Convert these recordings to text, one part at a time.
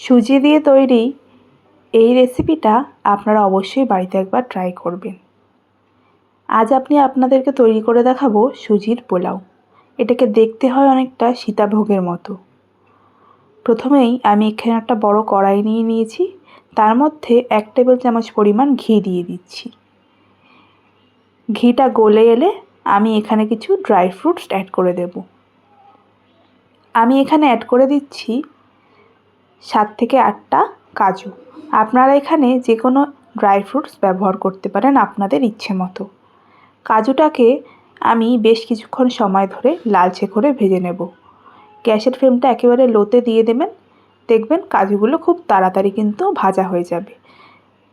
সুজি দিয়ে তৈরি এই রেসিপিটা আপনারা অবশ্যই বাড়িতে একবার ট্রাই করবেন। আজ আপনি আপনাদেরকে তৈরি করে দেখাবো সুজির পোলাও। এটাকে দেখতে হয় অনেকটা সীতাভোগের মতো। প্রথমেই আমি এখানে একটা বড় কড়াই নিয়ে নিয়েছি। তার মধ্যে এক টেবিল চামচ পরিমাণ ঘি দিয়ে দিচ্ছি। ঘিটা গলে এলে আমি এখানে কিছু ড্রাই ফ্রুটস অ্যাড করে দেব। আমি এখানে অ্যাড করে দিচ্ছি সাত থেকে আটটা কাজু। আপনারা এখানে যে কোনো ড্রাই ফ্রুটস ব্যবহার করতে পারেন আপনাদের ইচ্ছে মতো। কাজুটাকে আমি বেশ কিছুক্ষণ সময় ধরে লালচে করে ভেজে নেব। গ্যাসের ফ্লেমটা একেবারে লোতে দিয়ে দেবেন। দেখবেন কাজুগুলো খুব তাড়াতাড়ি কিন্তু ভাজা হয়ে যাবে।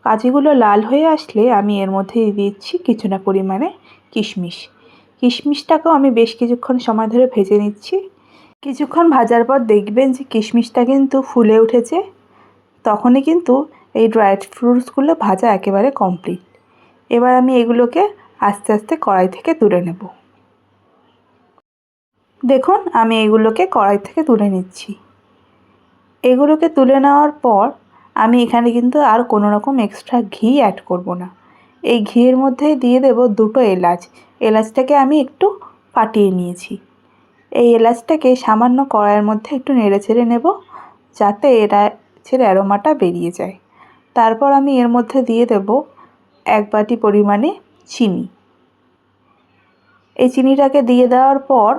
কাজুগুলো লাল হয়ে আসলে আমি এর মধ্যে দিচ্ছি কিছুটা পরিমাণে কিশমিশ। কিশমিশটাকেও আমি বেশ কিছুক্ষণ সময় ধরে ভেজে নিচ্ছি। কিছুক্ষণ ভাজার পর দেখবেন যে কিশমিশটা কিন্তু ফুলে উঠেছে। তখনই কিন্তু এই ড্রাই ফ্রুটসগুলো ভাজা একেবারে কমপ্লিট এবার আমি এগুলোকে আস্তে আস্তে কড়াই থেকে তুলে নেব। দেখুন, আমি এগুলোকে কড়াই থেকে তুলে নিচ্ছি। এগুলোকে তুলে নেওয়ার পর আমি এখানে কিন্তু আর কোনো রকম এক্সট্রা ঘি অ্যাড করব না। এই ঘিয়ের মধ্যে দিয়ে দেব দুটো এলাচ। এলাচটাকে আমি একটু ফাটিয়ে নিয়েছি। এই এলাচটাকে সামান্য কড়াইয়ের মধ্যে একটু নেড়ে ছেড়ে নেব, যাতে এলাচের অ্যারোমাটা বেরিয়ে যায়। তারপর আমি এর মধ্যে দিয়ে দেব এক বাটি পরিমাণে চিনি। এই চিনিটাকে দিয়ে দেওয়ার পর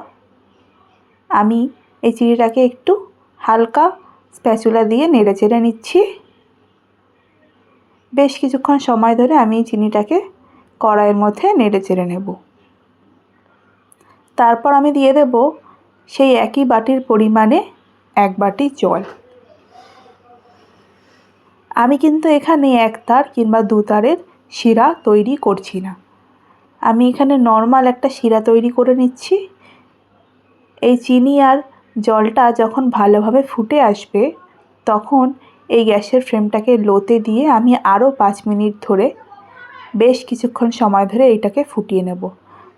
আমি এই চিনিটাকে একটু হালকা স্প্যাচুলা দিয়ে নেড়ে চেড়ে নিচ্ছি। বেশ কিছুক্ষণ সময় ধরে আমি চিনিটাকে কড়াইয়ের মধ্যে নেড়ে চেড়ে নেব। তারপর আমি দিয়ে দেব সেই একই বাটির পরিমাণে এক বাটি জল। আমি কিন্তু এখানে এক তার কিংবা দু তারের শিরা তৈরি করছি না। আমি এখানে নর্মাল একটা শিরা তৈরি করে নিচ্ছি। এই চিনি আর জলটা যখন ভালোভাবে ফুটে আসবে, তখন এই গ্যাসের ফ্লেমটাকে লোতে দিয়ে আমি আরও পাঁচ মিনিট ধরে বেশ কিছুক্ষণ সময় ধরে এইটাকে ফুটিয়ে নেব।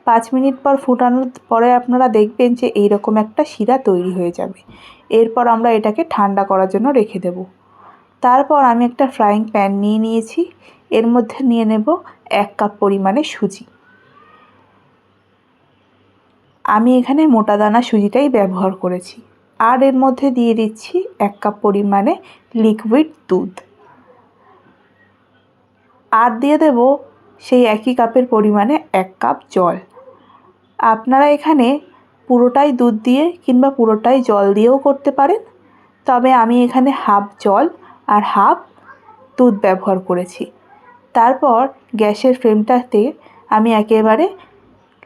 পাঁচ মিনিট পর ফুটানোর পরে আপনারা দেখবেন যে এইরকম একটা শিরা তৈরি হয়ে যাবে। এরপর আমরা এটাকে ঠান্ডা করার জন্য রেখে দেব। তারপর আমি একটা ফ্রাইং প্যান নিয়ে নিয়েছি। এর মধ্যে নিয়ে নেব এক কাপ পরিমাণে সুজি। আমি এখানে মোটা দানা সুজিটাই ব্যবহার করেছি। আর এর মধ্যে দিয়ে দিচ্ছি এক কাপ পরিমাণে লিকুইড দুধ। আর দিয়ে দেব সেই একই কাপের পরিমাণে এক কাপ জল। আপনারা এখানে পুরোটাই দুধ দিয়ে কিংবা পুরোটাই জল দিয়েও করতে পারেন। তবে আমি এখানে হাফ জল আর হাফ দুধ ব্যবহার করেছি। তারপর গ্যাসের ফ্লেমটাতে আমি একেবারে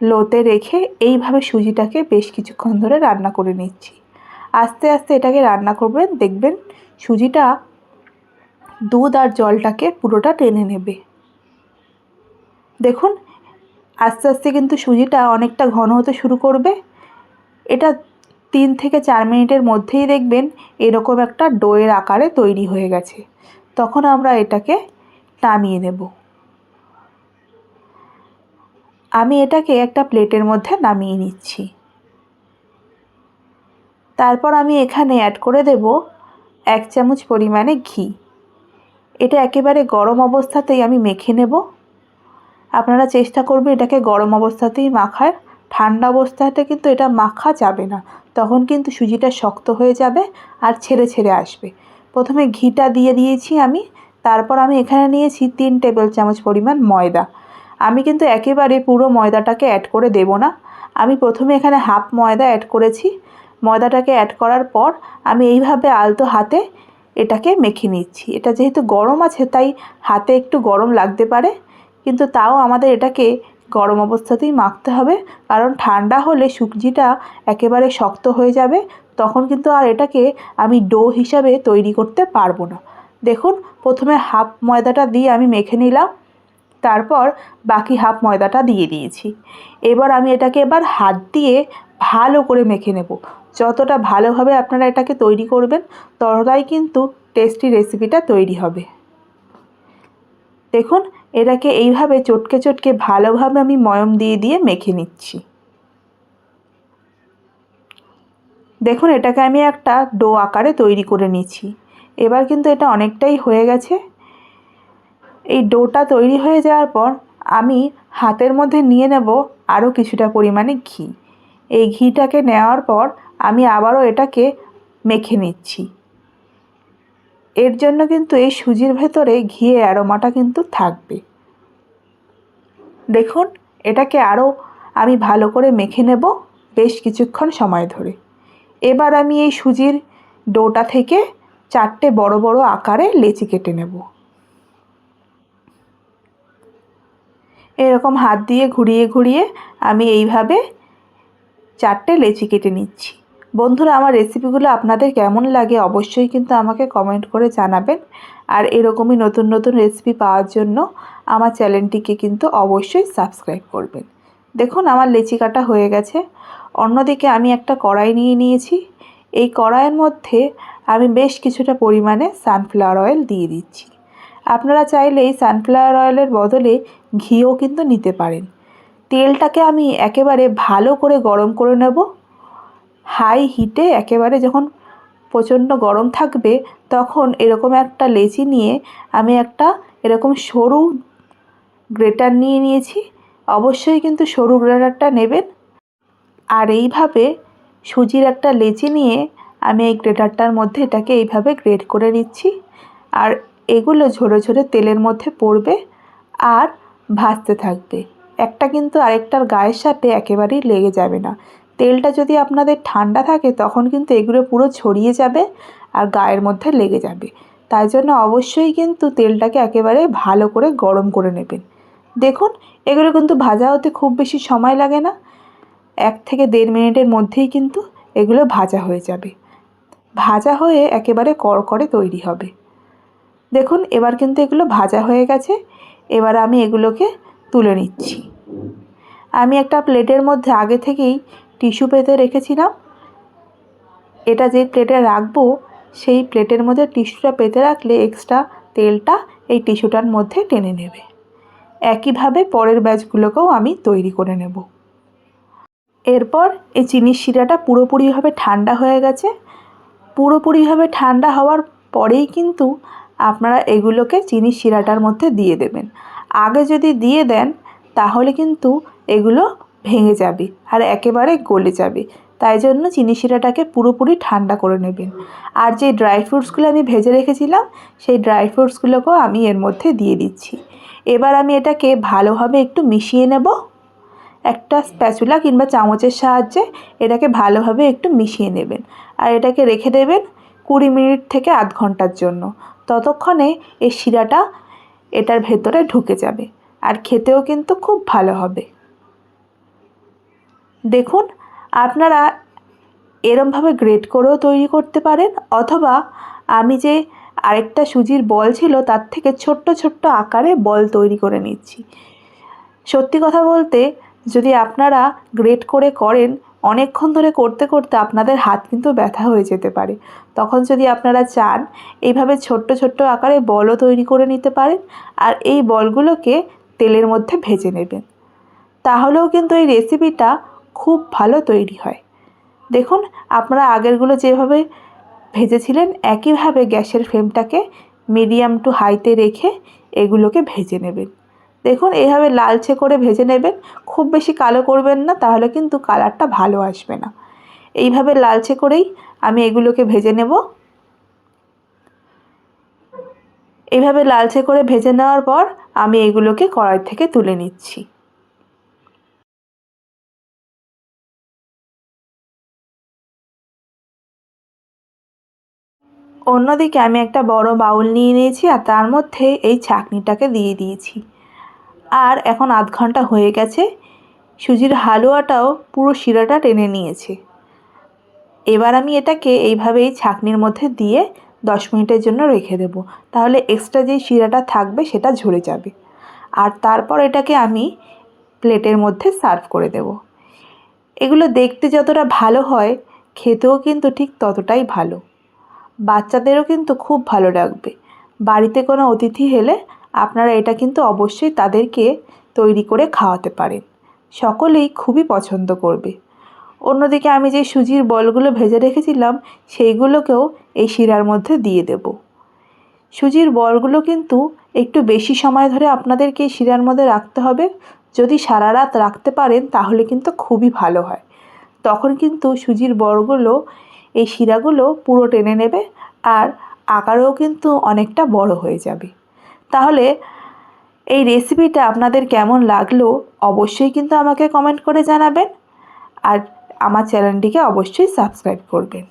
লোতে রেখে এইভাবে সুজিটাকে বেশ কিছুক্ষণ ধরে রান্না করে নিচ্ছি। আস্তে আস্তে এটাকে রান্না করবেন, দেখবেন সুজিটা দুধ আর জলটাকে পুরোটা টেনে নেবে। দেখুন আস্তে আস্তে কিন্তু সুজিটা অনেকটা ঘন হতে শুরু করবে। এটা তিন থেকে চার মিনিটের মধ্যেই দেখবেন এরকম একটা ডোয়ের আকারে তৈরি হয়ে গেছে। তখন আমরা এটাকে নামিয়ে নেব। আমি এটাকে একটা প্লেটের মধ্যে নামিয়ে নিচ্ছি। তারপর আমি এখানে অ্যাড করে দেব এক চামচ পরিমাণে ঘি। এটা একেবারে গরম অবস্থাতেই আমি মেখে নেব। আপনারা চেষ্টা করবেন এটাকে গরম অবস্থাতেই মাখার। ঠান্ডা অবস্থাতে কিন্তু এটা মাখা যাবে না। তখন কিন্তু সুজিটা শক্ত হয়ে যাবে আর ছেড়ে ছেড়ে আসবে। প্রথমে ঘিটা দিয়ে দিয়েছি আমি। তারপর আমি এখানে নিয়েছি তিন টেবিল চামচ পরিমাণ ময়দা। আমি কিন্তু একেবারে পুরো ময়দাটাকে অ্যাড করে দেব না। আমি প্রথমে এখানে হাফ ময়দা অ্যাড করেছি। ময়দাটাকে অ্যাড করার পর আমি এইভাবে আলতো হাতে এটাকে মেখে নিচ্ছি। এটা যেহেতু গরম আছে, তাই হাতে একটু গরম লাগতে পারে। কিন্তু তাও আমাদের এটাকে গরম অবস্থাতেই মাখতে হবে। কারণ ঠান্ডা হলে সুজিটা একেবারে শক্ত হয়ে যাবে, তখন কিন্তু আর এটাকে আমি ডো হিসাবে তৈরি করতে পারব না। দেখুন, প্রথমে হাফ ময়দাটা দিয়ে আমি মেখে নিলাম, তারপর বাকি হাফ ময়দাটা দিয়ে দিয়েছি। এবার আমি এটাকে এবার হাত দিয়ে ভালো করে মেখে নেব। যতটা ভালোভাবে আপনারা এটাকে তৈরি করবেন, ততটাই কিন্তু টেস্টি রেসিপিটা তৈরি হবে। দেখুন এটাকে এইভাবে চটকে চটকে ভালোভাবে আমি ময়ম দিয়ে দিয়ে মেখে নিচ্ছি। দেখুন, এটাকে আমি একটা ডো আকারে তৈরি করে নিচ্ছি। এবার কিন্তু এটা অনেকটাই হয়ে গেছে। এই ডোটা তৈরি হয়ে যাওয়ার পর আমি হাতের মধ্যে নিয়ে নেব আরও কিছুটা পরিমাণে ঘি। এই ঘিটাকে নেওয়ার পর আমি আবারও এটাকে মেখে নিচ্ছি। এর জন্য কিন্তু এই সুজির ভেতরে ঘিয়ের অ্যারোমাটা কিন্তু থাকবে। দেখুন, এটাকে আরও আমি ভালো করে মেখে নেব বেশ কিছুক্ষণ সময় ধরে। এবার আমি এই সুজির ডোটা থেকে চারটে বড় বড় আকারে লেচি কেটে নেব। এরকম হাত দিয়ে ঘুরিয়ে ঘুরিয়ে আমি এইভাবে চারটে লেচি কেটে নিচ্ছি। বন্ধুরা, আমার রেসিপিগুলো আপনাদের কেমন লাগে অবশ্যই কিন্তু আমাকে কমেন্ট করে জানাবেন। আর এরকমই নতুন নতুন রেসিপি পাওয়ার জন্য আমার চ্যানেলটিকে কিন্তু অবশ্যই সাবস্ক্রাইব করবেন। দেখুন, আমার লেচি কাটা হয়ে গেছে। অন্যদিকে আমি একটা কড়াই নিয়ে নিয়েছি। এই কড়াইয়ের মধ্যে আমি বেশ কিছুটা পরিমাণে সানফ্লাওয়ার অয়েল দিয়ে দিচ্ছি। আপনারা চাইলে এই সানফ্লাওয়ার অয়েলের বদলে ঘিও কিন্তু নিতে পারেন। তেলটাকে আমি একেবারে ভালো করে গরম করে নেব। হাই হিটে একেবারে যখন প্রচণ্ড গরম থাকবে, তখন এরকম একটা লেচি নিয়ে আমি একটা এরকম সরু গ্রেটার নিয়ে নিয়েছি। অবশ্যই কিন্তু সরু গ্রেটারটা নেবেন। আর এইভাবে সুজির একটা লেচি নিয়ে আমি এই গ্রেটারটার মধ্যে এটাকে এইভাবে গ্রেট করে নিচ্ছি। আর এগুলো ঝরে ঝরে তেলের মধ্যে পড়বে আর ভাজতে থাকবে। একটা কিন্তু আরেকটার গায়ের সাথে একেবারেই লেগে যাবে না। তেলটা যদি আপনাদের ঠান্ডা থাকে, তখন কিন্তু এগুলো পুরো ছড়িয়ে যাবে আর গায়ের মধ্যে লেগে যাবে। তাই জন্য অবশ্যই কিন্তু তেলটাকে একেবারে ভালো করে গরম করে নেবেন। দেখুন, এগুলো কিন্তু ভাজা হতে খুব বেশি সময় লাগে না। এক থেকে দেড় মিনিটের মধ্যেই কিন্তু এগুলো ভাজা হয়ে যাবে। ভাজা হয়ে একেবারে কড়কড়ে তৈরি হবে। দেখুন, এবার কিন্তু এগুলো ভাজা হয়ে গেছে। এবার আমি এগুলোকে তুলে নিচ্ছি। আমি একটা প্লেটের মধ্যে আগে থেকেই টিস্যু পেতে রেখেছিলাম। এটা যে প্লেটে রাখব, সেই প্লেটের মধ্যে টিস্যুটা পেতে রাখলে এক্সট্রা তেলটা এই টিস্যুটার মধ্যে টেনে নেবে। একইভাবে পরের ব্যাচগুলোকেও আমি তৈরি করে নেব। এরপর এই চিনির শিরাটা পুরোপুরিভাবে ঠান্ডা হয়ে গেছে। পুরোপুরিভাবে ঠান্ডা হওয়ার পরেই কিন্তু আপনারা এগুলোকে চিনির শিরাটার মধ্যে দিয়ে দেবেন। আগে যদি দিয়ে দেন, তাহলে কিন্তু এগুলো ভেঙে যাবে আর একেবারে গলে যাবে। তাই জন্য চিনি শিরাটাকে পুরোপুরি ঠান্ডা করে নেবেন। আর যে ড্রাই ফ্রুটসগুলো আমি ভেজে রেখেছিলাম, সেই ড্রাই ফ্রুটসগুলোকেও আমি এর মধ্যে দিয়ে দিচ্ছি। এবার আমি এটাকে ভালোভাবে একটু মিশিয়ে নেব। একটা স্প্যাচুলা কিংবা চামচের সাহায্যে এটাকে ভালোভাবে একটু মিশিয়ে নেবেন। আর এটাকে রেখে দেবেন কুড়ি মিনিট থেকে আধ ঘণ্টার জন্য। ততক্ষণে এই শিরাটা এটার ভেতরে ঢুকে যাবে। আর খেতেও কিন্তু খুব ভালো হবে। দেখুন, আপনারা এরমভাবে গ্রেট করেও তৈরি করতে পারেন, অথবা আমি যে আরেকটা সুজির বল ছিল, তার থেকে ছোট্ট ছোট্ট আকারে বল তৈরি করে নিচ্ছি। সত্যি কথা বলতে, যদি আপনারা গ্রেট করে করেন, অনেকক্ষণ ধরে করতে করতে আপনাদের হাত কিন্তু ব্যথা হয়ে যেতে পারে। তখন যদি আপনারা চান, এইভাবে ছোট্ট ছোট্ট আকারে বলও তৈরি করে নিতে পারেন, আর এই বলগুলোকে তেলের মধ্যে ভেজে নেবেন। তাহলেও কিন্তু এই রেসিপিটা খুব ভালো তৈরি হয়। দেখুন, আপনারা আগেরগুলো যেভাবে ভেজেছিলেন, একইভাবে গ্যাসের ফ্লেমটাকে মিডিয়াম টু হাইতে রেখে এগুলোকে ভেজে নেবেন। দেখুন, এইভাবে লালচে করে ভেজে নেবেন, খুব বেশি কালো করবেন না, তাহলে কিন্তু কালারটা ভালো আসবে না। এইভাবে লালচে করেই আমি এগুলোকে ভেজে নেব। এইভাবে লালচে করে ভেজে নেওয়ার পর আমি এগুলোকে কড়াই থেকে তুলে নিচ্ছি। অন্যদিকে আমি একটা বড় বাউল নিয়ে নিয়েছি আর তার মধ্যে এই চাটনিটাকে দিয়ে দিয়েছি। আর এখন আধ ঘণ্টা হয়ে গেছে। সুজির হালুয়াটাও পুরো শিরাটা টেনে নিয়েছে। এবার আমি এটাকে এইভাবে এই ছাঁকনির মধ্যে দিয়ে দশ মিনিটের জন্য রেখে দেব। তাহলে এক্সট্রা যেই শিরাটা থাকবে সেটা ঝরে যাবে। আর তারপর এটাকে আমি প্লেটের মধ্যে সার্ভ করে দেব। এগুলো দেখতে যতটা ভালো হয়, খেতেও কিন্তু ঠিক ততটাই ভালো। বাচ্চাদেরও কিন্তু খুব ভালো লাগবে। বাড়িতে কোনো অতিথি এলে আপনারা এটা কিন্তু অবশ্যই তাদেরকে তৈরি করে খাওয়াতে পারেন। সকলেই খুবই পছন্দ করবে। অন্যদিকে আমি যে সুজির বলগুলো ভেজে রেখেছিলাম, সেইগুলোকেও এই শিরার মধ্যে দিয়ে দেব। সুজির বলগুলো কিন্তু একটু বেশি সময় ধরে আপনাদেরকে শিরার মধ্যে রাখতে হবে। যদি সারা রাত রাখতে পারেন, তাহলে কিন্তু খুবই ভালো হয়। তখন কিন্তু সুজির বড়গুলো এই শিরাগুলো পুরো টেনে নেবে আর আকারেও কিন্তু অনেকটা বড় হয়ে যাবে। তাহলে এই রেসিপিটা আপনাদের কেমন লাগল অবশ্যই কিন্তু আমাকে কমেন্ট করে জানাবেন আর আমার চ্যানেলটিকে অবশ্যই সাবস্ক্রাইব করবেন।